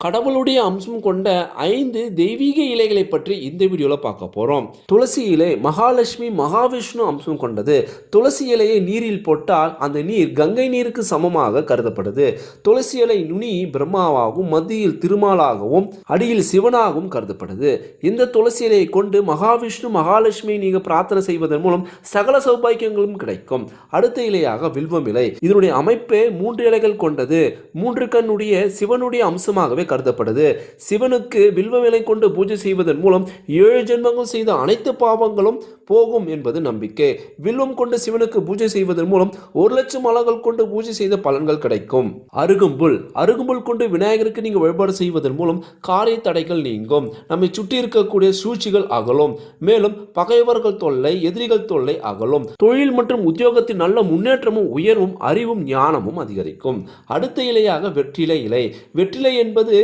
கடவுளுடைய அம்சம் கொண்ட ஐந்து தெய்வீக இலைகளை பற்றி இந்த வீடியோவில் பார்க்க போகிறோம் துளசி இலை மகாலட்சுமி மகாவிஷ்ணு அம்சம் கொண்டது. துளசி இலையை நீரில் போட்டால் அந்த நீர் கங்கை நீருக்கு சமமாக கருதப்படுது. துளசி இலை நுனி பிரம்மாவாகவும் மத்தியில் திருமாலாகவும் அடியில் சிவனாகவும் கருதப்படுது. இந்த துளசி இலையை கொண்டு மகாவிஷ்ணு மகாலட்சுமியை நீங்கள் பிரார்த்தனை செய்வதன் மூலம் சகல சௌபாக்கியங்களும் கிடைக்கும். அடுத்த இலையாக வில்வம் இலை. இதனுடைய அமைப்பே மூன்று இலைகள் கொண்டது. மூன்று கண்ணுடைய சிவனுடைய அம்சமாகவே கருதப்படுது. சிவனுக்கு வில்வ இலை கொண்டு பூஜை செய்வதன் மூலம் ஏழு ஜென்மங்கள் செய்த அனைத்து பாவங்களும் போகும் என்பது நம்பிக்கை. வில்வம் கொண்டு சிவனுக்கு பூஜை செய்வதன் மூலம் ஒரு லட்சம் மலர்கள் கொண்டு பூஜை செய்த பலன்கள் கிடைக்கும். அருகும்புல். அருகும்புல் கொண்டு விநாயகருக்கு நீங்கள் வழிபாடு செய்வதன் மூலம் காரிய தடைகள் நீங்கும். நம்மை சுற்றி இருக்கக்கூடிய சூழ்ச்சிகள் அகலும். மேலும் பகைவர்கள் தொல்லை எதிரிகள் தொல்லை அகலும். தொழில் மற்றும் உத்தியோகத்தின் நல்ல முன்னேற்றமும் உயர்வும் அறிவும் ஞானமும் அதிகரிக்கும். அடுத்த இலையாக வெற்றிலை இலை. வெற்றிலை என்பது